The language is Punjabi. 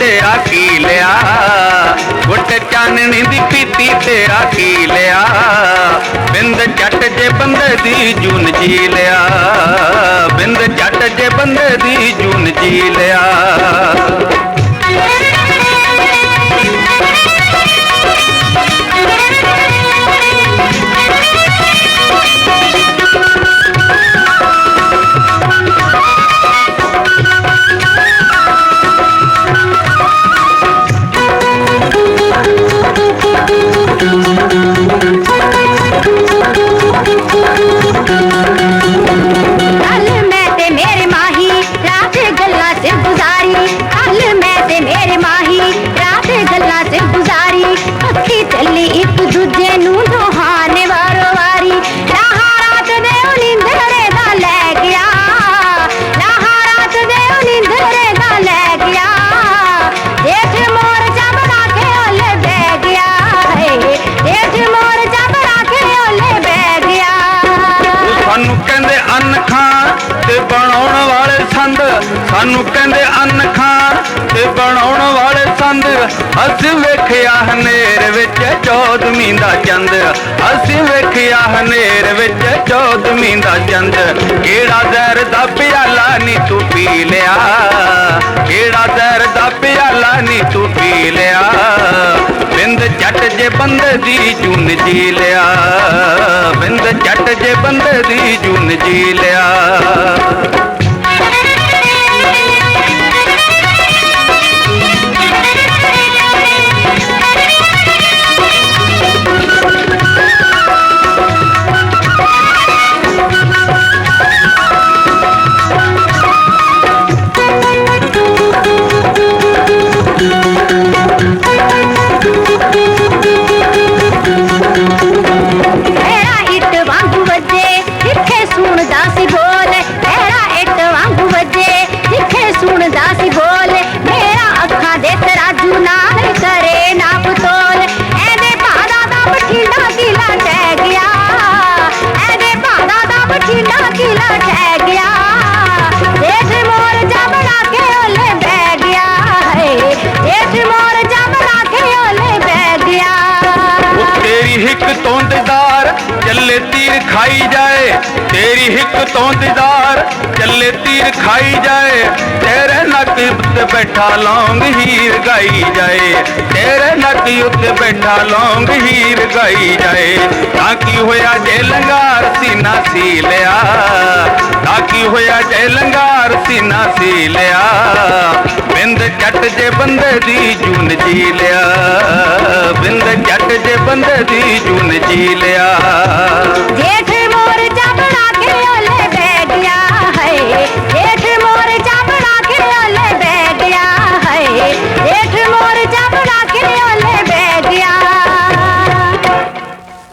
ਤੇ ਆਖੀ ਲਿਆ ਗੁੱਟ ਚਾਨਣੀ ਦੀ ਪੀਤੀ ਤੇ ਆਖੀ ਲਿਆ ਬਿੰਦ ਜੱਟ ਜੇ ਬੰਦੇ ਦੀ ਜੂਨ ਜੀ ਲਿਆ, ਬਿੰਦ ਜੱਟ ਜੇ ਬੰਦੇ ਦੀ ਜੂਨ ਜੀ ਲਿਆ। ਸਾਨੂੰ ਕਹਿੰਦੇ ਅੰਨ ਖਾਣ ਤੇ ਬਣਾਉਣ ਵਾਲੇ ਸੰਦ ਅਸੀਂ ਵੇਖਿਆ ਹਨੇਰ ਵਿੱਚ ਚੌਦਵੀਂ ਦਾ ਚੰਦ ਅਸੀਂ ਵੇਖਿਆ ਹਨੇਰ ਵਿੱਚ ਚੌਦਵੀਂ ਦਾ ਚੰਦ ਕਿਹੜਾ ਜ਼ਹਿਰ ਦਾ ਪਿਆਲਾ ਨੀ ਤੂੰ ਪੀ ਲਿਆ? ਕਿਹੜਾ ਜ਼ਹਿਰ ਦਾ ਪਿਆਲਾ ਨੀ ਤੂੰ ਪੀ ਲਿਆ? ਬਿੰਦ ਜੱਟ ਜੇ ਬੰਦੇ ਦੀ ਜੂਨ ਜੀ ਲਿਆ। ਬਿੰਦ ਜੱਟ ਜੇ ਬੰਦੇ ਦੀ ਜੂਨ ਜੀ ਲਿਆ। ਚੱਲੇ ਤੀਰ ਖਾਈ ਜਾਏ। ਤੇਰੀ ਹਿੱਕ ਤੋਂ ਦੀਦਾਰ ਚੱਲੇ ਤੀਰ ਖਾਈ ਜਾਏ। ਤੇਰੇ ਨੱਕ ਉੱਤੇ ਬੈਠਾ ਲੌਂਗ ਹੀਰ ਗਾਈ ਜਾਏ। ਤੇਰੇ ਨੱਕ ਉੱਤੇ ਬੈਠਾ ਲੌਂਗ ਹੀਰ ਗਾਈ ਜਾਏ। ਤਾਂ ਕੀ ਹੋਇਆ ਜੇ ਲੰਗਾਰ ਸੀਨਾ ਸੀ ਲਿਆ। ਤਾਂ ਕੀ ਹੋਇਆ ਜੇ ਲੰਗਾਰ ਸੀਨਾ ਸੀ ਲਿਆ। ਬਿੰਦ ਜੱਟ ਜੇ ਬੰਦੇ ਦੀ ਜੂਨ ਜੀ ਲਿਆ। ਬਿੰਦ ਜੱਟ ਜੇ ਬੰਦੇ ਦੀ ਜੂਨ ਜੀ ਲਿਆ।